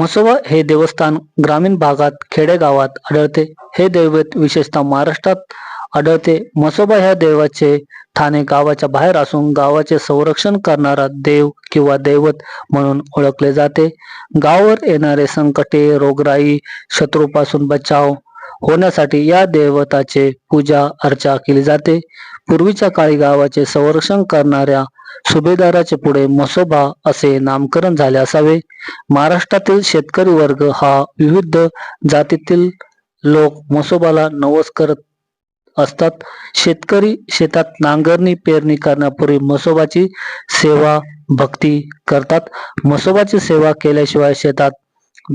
म्हसोबा हे देवस्थान ग्रामीण भागात खेडेगावात आढळते. हे दैवत विशेषतः महाराष्ट्रात आढळते. म्हसोबा ह्या देवाचे ठाणे गावाच्या बाहेर असून गावाचे संरक्षण करणारा देव किंवा दैवत म्हणून ओळखले जाते. गावावर येणारे संकटे रोगराई शत्रूपासून बचाव होण्यासाठी या देवताचे पूजा अर्चा केली जाते. पूर्वीच्या काळी गावाचे संरक्षण करणाऱ्या सुभेदाराचे पुढे मसोबा असे नामकरण झाले असावे. महाराष्ट्रातील शेतकरी वर्ग हा विविध जातीतील लोक म्हसोबाला नवस करत असतात. शेतकरी शेतात नांगरणी पेरणी करण्यापूर्वी म्हसोबाची सेवा भक्ती करतात. म्हसोबाची सेवा केल्याशिवाय शेतात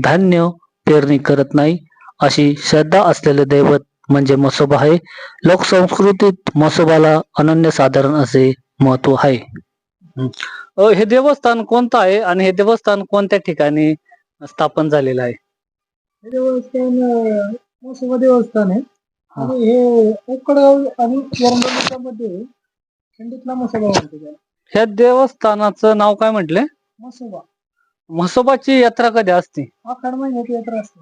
धान्य पेरणी करत नाही. अशी श्रद्धा असलेले दैवत म्हणजे मसोबा आहे. लोकसंस्कृतीत म्हसोबाला अनन्यसाधारण असे महत्त्व आहे. अ, हे देवस्थान कोणतं आहे आणि हे देवस्थान कोणत्या ठिकाणी स्थापन झालेलं आहे? हे देवस्थान अं, म्हसोबा देवस्थान आहे. हा. आणि हे उकडगाव आणि वरंगलीच्या मध्ये खंडीतला म्हसोबा म्हणतो त्याला. ह्या देवस्थानाचं नाव काय म्हटले? म्हसोबा म्हसोबाची यात्रा कधी असते? आखाड महिन्यात यात्रा असते.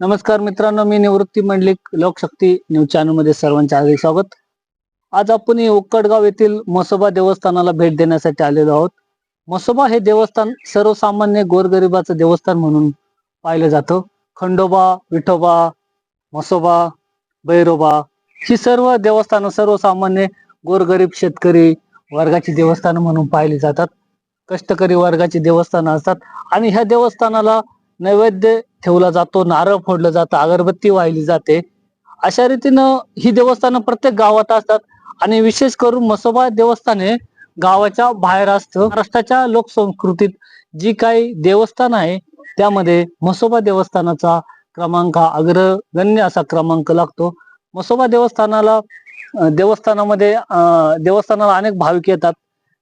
नमस्कार मित्रांनो मी निवृत्ती मंडलिक लोकशक्ती न्यूज चॅनलमध्ये सर्वांचे हार्दिक स्वागत. आज आपण उक्कडगाव येथील मसोबा देवस्थानाला भेट देण्यासाठी आलेलो आहोत. मसोबा हे देवस्थान सर्वसामान्य गोरगरिबाचं देवस्थान म्हणून पाहिलं जातं. खंडोबा विठोबा म्हसोबा भैरोबा ही सर्व देवस्थानं सर्वसामान्य गोरगरीब शेतकरी वर्गाची देवस्थानं म्हणून पाहिली जातात. कष्टकरी वर्गाची देवस्थानं असतात आणि ह्या देवस्थानाला नैवेद्य ठेवला जातो नारळ फोडलं जातं अगरबत्ती वाहिली जाते. अशा रीतीनं ही देवस्थानं प्रत्येक गावात असतात. आणि विशेष करून म्हसोबा देवस्थान हे गावाच्या बाहेर असतं. महाराष्ट्राच्या लोकसंस्कृतीत जी काही देवस्थान आहे त्यामध्ये म्हसोबा देवस्थानाचा क्रमांक हा अग्रगण्य असा क्रमांक लागतो. म्हसोबा देवस्थानाला देवस्थानामध्ये देवस्थानाला अनेक भाविक येतात.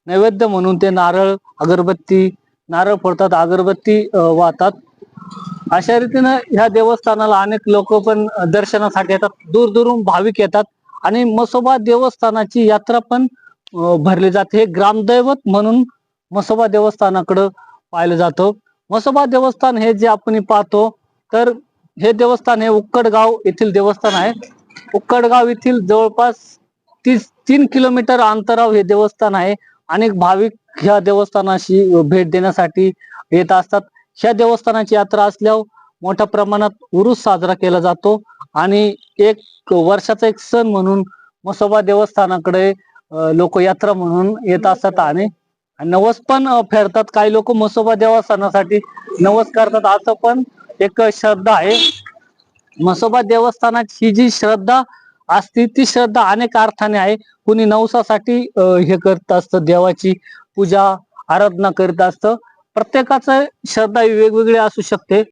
नैवेद्य म्हणून ते नारळ अगरबत्ती नारळ फोडतात अगरबत्ती वाहतात. अशा रीतीनं ह्या देवस्थानाला अनेक लोक पण दर्शनासाठी येतात. दूरदूरून भाविक येतात. आणि मसोबा देवस्थानाची यात्रा पण भरली जाते. हे ग्रामदैवत म्हणून मसोबा देवस्थानाकडं पाहिलं जातं. मसोबा देवस्थान हे जे आपण पाहतो तर हे देवस्थान हे उक्कडगाव येथील देवस्थान आहे. उक्कडगाव येथील जवळपास तीस तीन किलोमीटर अंतरावर हे देवस्थान आहे अनेक भाविक ह्या देवस्थानाशी भेट देण्यासाठी येत असतात. ह्या देवस्थानाची यात्रा असल्यावर मोठ्या प्रमाणात उरुस साजरा केला जातो. आणि एक वर्षाचा एक सण म्हणून मसोबा देवस्थानाकडे लोक यात्रा म्हणून येत असतात आणि नवस पण फेरतात. काही लोक मसोबा देवस्थानासाठी नवस करतात. असं पण एक श्रद्धा आहे. मसोबा देवस्थानाची जी श्रद्धा असते ती श्रद्धा अनेक अर्थाने आहे. कुणी नवसासाठी हे करत असतं देवाची पूजा आराधना करीत असतं. प्रत्येकाचं श्रद्धा वेगवेगळी असू शकते.